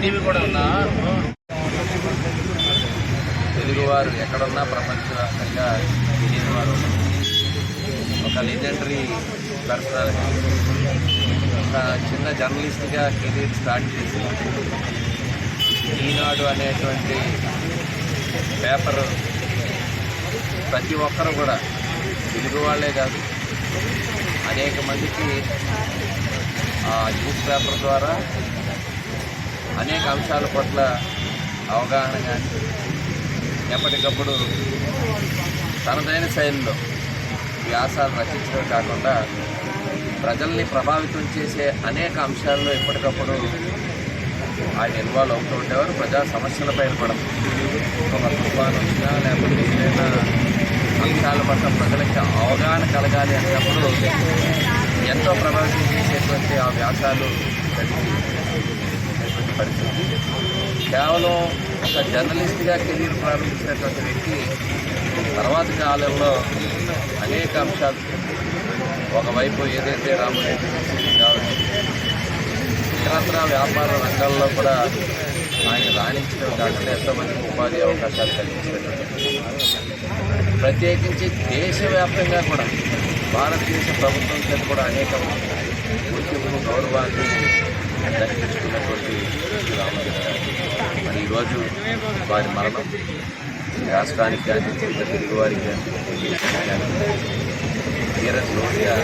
TV కూడా ఉన్నా తెలుగువారు ఎక్కడున్నా ప్రపంచవ్యాప్తంగా తెలియని వారు ఒక లెజెండరీ పర్సనాలిటీ ఒక చిన్న జర్నలిస్ట్గా కెరీర్ స్టార్ట్ చేసి ఈనాడు అనేటువంటి పేపర్ ప్రతి ఒక్కరు కూడా తెలుగు వాళ్ళే కాదు అనేక మందికి ఆ న్యూస్ పేపర్ ద్వారా అనేక అంశాల పట్ల అవగాహన కానీ ఎప్పటికప్పుడు తనదైన శైలిలో వ్యాసాలు రచించడం కాకుండా ప్రజల్ని ప్రభావితం చేసే అనేక అంశాల్లో ఎప్పటికప్పుడు ఆయన ఇన్వాల్వ్ అవుతూ ఉండేవారు. ప్రజా సమస్యలపై పడదు ఒక తుఫాను వచ్చినా లేకపోతే ఏదైనా అంశాల పట్ల ప్రజలకి అవగాహన కలగాలి అన్నప్పుడు ఎంతో ప్రభావితం చేసేటువంటి ఆ వ్యాసాలు చదివి పరిస్థితి. కేవలం ఒక జర్నలిస్ట్గా కెరీర్ ప్రారంభించినటువంటి వ్యక్తి తర్వాత కాలంలో అనేక అంశాలు ఒకవైపు ఏదైతే రామరెడ్డి వ్యాపార రంగాల్లో కూడా ఆయన రాణించడం కాకుండా ఎంతోమందికి ఉపాధి అవకాశాలు కల్పించినటువంటి ప్రత్యేకించి దేశవ్యాప్తంగా కూడా భారతదేశ ప్రభుత్వం చేత కూడా అనేక ఉద్యోగులు గౌరవాన్ని దక్కించుకున్నటువంటి రామచంద్ర మరి ఈరోజు వారి మరణం. రాష్ట్రానికి కానీ తెలుగు వారికి కానీ దేశానికి కానీ తీరని లోటుగా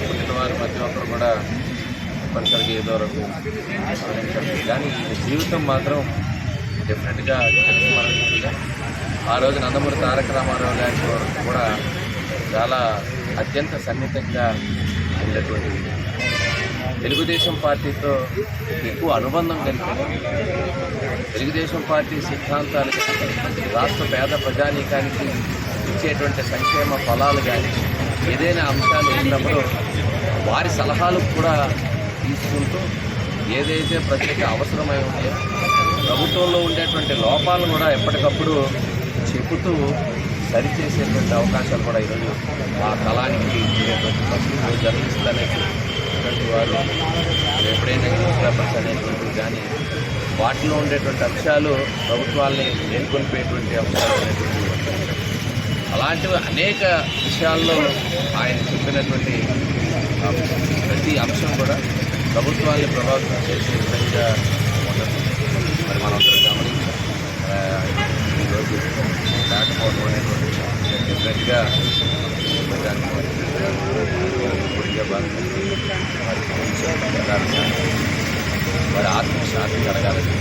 పుట్టినవారు ప్రతి కూడా తప్పనిసరిగా ఏదో కానీ జీవితం మాత్రం డెఫినెట్గా ఆ రోజు నందమూరి తారక రామారావు గారి కూడా చాలా అత్యంత సన్నిహితంగా ఉండేటువంటి తెలుగుదేశం పార్టీతో ఎక్కువ అనుబంధం కలిగింది తెలుగుదేశం పార్టీ సిద్ధాంతాలు రాష్ట్ర పేద ప్రజానీకానికి ఇచ్చేటువంటి సంక్షేమ ఫలాలు కానీ ఏదైనా అంశాలు ఉన్నప్పుడు వారి సలహాలు కూడా తీసుకుంటూ ఏదైతే ప్రత్యేక అవసరమై ఉందో ప్రభుత్వంలో ఉండేటువంటి లోపాలను కూడా ఎప్పటికప్పుడు చెబుతూ సరిచేసేటువంటి అవకాశాలు కూడా ఈరోజు ఆ కళానికి ఉండేటువంటి పరిస్థితులు జర్నలిస్టులు అనేటువంటి వారు ఎప్పుడైనా న్యూస్ పేపర్స్ అనేటువంటివి కానీ వాటిలో ఉండేటువంటి అంశాలు ప్రభుత్వాల్ని మేల్కొల్పేటువంటి అంశాలు అనేటువంటివి అలాంటివి అనేక విషయాల్లో ఆయన చెప్పినటువంటి ప్రతి అంశం కూడా ప్రభుత్వాన్ని ప్రభావితం చేసే విధంగా ఉండదు. మరి మనందరం గమనించాం ఈరోజు లేకపోవడం అనేటువంటి డిఫరెంట్గా మరి ఆత్మశాంతి కలగాలని